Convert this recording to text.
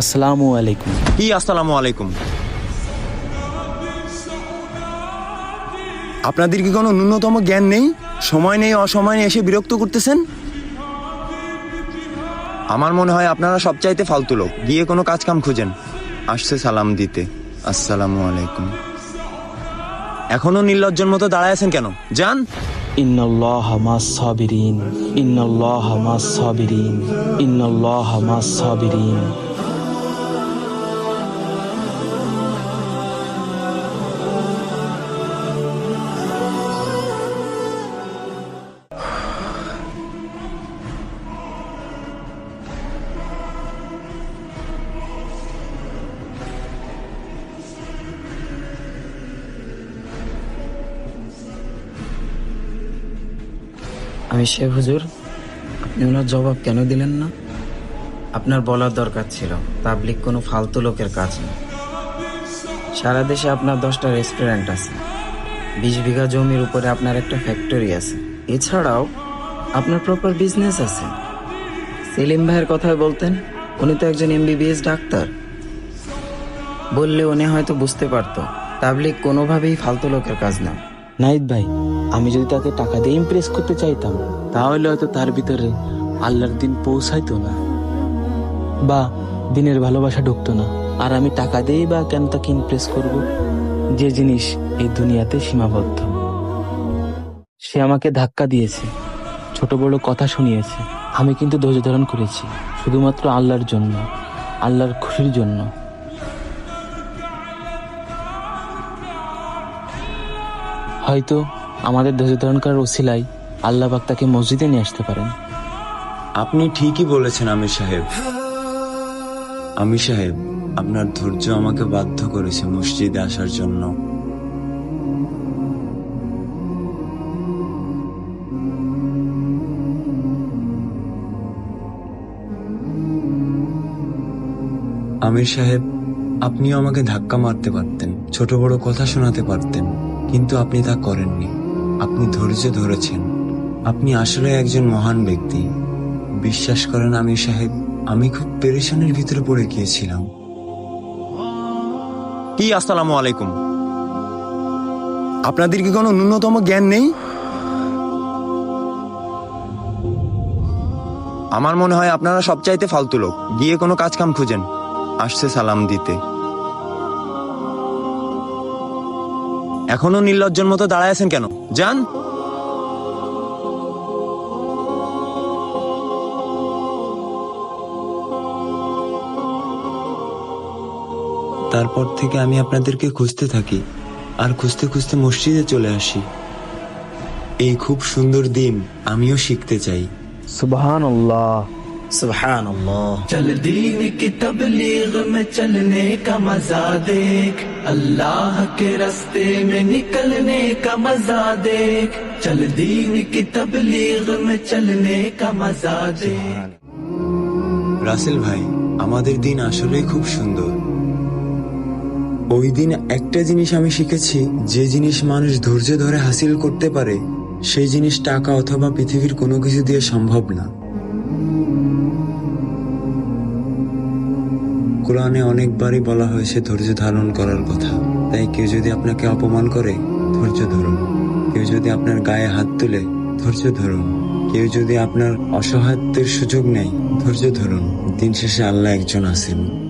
আসসালামু আলাইকুম। কি আসসালামু আলাইকুম। আপনাদের কি কোনো ন্যূনতম জ্ঞান নেই? সময় নেই অসময় নেই এসে বিরক্ত করতেছেন? আমার মনে হয় আপনারা সবচাইতে ফালতু লোক। গিয়ে কোনো কাজ কাম খুঁজেন। আসছে সালাম দিতে। আসসালামু আলাইকুম। এখনও নির্লজ্জর মতো দাঁড়ায় আছেন কেন? যান। ইন্নাল্লাহ মাস সাবিরিন ইন্নাল্লাহ মাস সাবিরিন ইন্নাল্লাহ মাস সাবিরিন আমি শেখ হুজুর। আপনি ওনার জবাব কেন দিলেন না? আপনার বলার দরকার ছিল। তাবলিক কোনো ফালতু লোকের কাজ না। সারা দেশে আপনার দশটা রেস্টুরেন্ট আছে। বিশ বিঘা জমির উপরে আপনার একটা ফ্যাক্টরি আছে। এছাড়াও আপনার প্রপার বিজনেস আছে। সেলিম ভাইয়ের কথাই বলতেন, উনি তো একজন এমবিবিএস ডাক্তার। বললে উনি হয়তো বুঝতে পারতো তাবলিক কোনোভাবেই ফালতু লোকের কাজ না। নাইদ ভাই, আমি যদি তাকে টাকা দিয়ে ইমপ্রেস করতে চাইতাম, তাহলে হয়তো তার ভিতরে আল্লাহর দিন পৌঁছাইতো না। বা দিনের ভালোবাসা ঢুকতো না। আর আমি টাকা দিয়েই বা কেন তাকে ইমপ্রেস করব? যে জিনিস এই দুনিয়াতে সীমাবদ্ধ। সে আমাকে ধাক্কা দিয়েছে, ছোট বড় কথা শুনিয়েছে। আমি কিন্তু ধৈর্য ধারণ করেছি, শুধুমাত্র আল্লাহর জন্য, আল্লাহর খুশির জন্য। হয়তো আমাদের ধৈর্য ধারণ করার ওসিলাই আল্লাহ তাকে মসজিদে নিয়ে আসতে পারেন। আপনি ঠিকই বলেছেন, আমির সাহেব। আমির সাহেব, আপনার ধৈর্য আমাকে বাধ্য করেছে মসজিদে আসার জন্য। আমির সাহেব, আপনিও আমাকে ধাক্কা মারতে পারতেন, ছোট বড় কথা শোনাতে পারতেন। কিন্তু আপনি তা করেননি। আপনি ধৈর্য ধরেছেন। আপনি আসলে একজন মহান ব্যক্তি। বিশ্বাস করেন, আমির সাহেব, আমি খুব পেরেশানির ভিতরে পড়ে গিয়েছিলাম। কি, আসসালামু আলাইকুম। আপনাদের কি কোনো ন্যূনতম জ্ঞান নেই? আমার মনে হয় আপনারা সবচাইতে ফালতু লোক। গিয়ে কোনো কাজ কাম খুঁজেন। আসছে সালাম দিতে। এখনও নির্লজ্জর মতো দাঁড়ায় আছেন কেন? যান। তারপর থেকে আমি আপনাদেরকে খুঁজতে থাকি আর খুঁজতে খুঁজতে মসজিদে চলে আসি। এই খুব সুন্দর দিন আমিও শিখতে চাই। সুবহান আল্লাহ সুবহান चल दीन की तबलीग में चलने का मजा देख अल्लाह के रास्ते में निकलने का मजा देख चल दीन की तबलीग में चलने का मजा देख রাসেল ভাই আমাদের দিন আসলেই খুব সুন্দর ওই দিন একটা জিনিস আমি শিখেছি যে জিনিস মানুষ ধৈর্য ধরে হাসিল করতে পারে সেই জিনিস টাকা অথবা পৃথিবীর কোনো কিছু দিয়ে সম্ভব না কোরআনে অনেকবারই বলা হয়েছে ধৈর্য ধারণ করার কথা। তাই কেউ যদি আপনাকে অপমান করে, ধৈর্য ধরুন কেউ যদি আপনার গায়ে হাত তুলে, ধৈর্য ধরুন কেউ যদি আপনার অসহায়ত্বের সুযোগ নেয়, ধৈর্য ধরুন। দিন শেষে আল্লাহ একজন আছেন।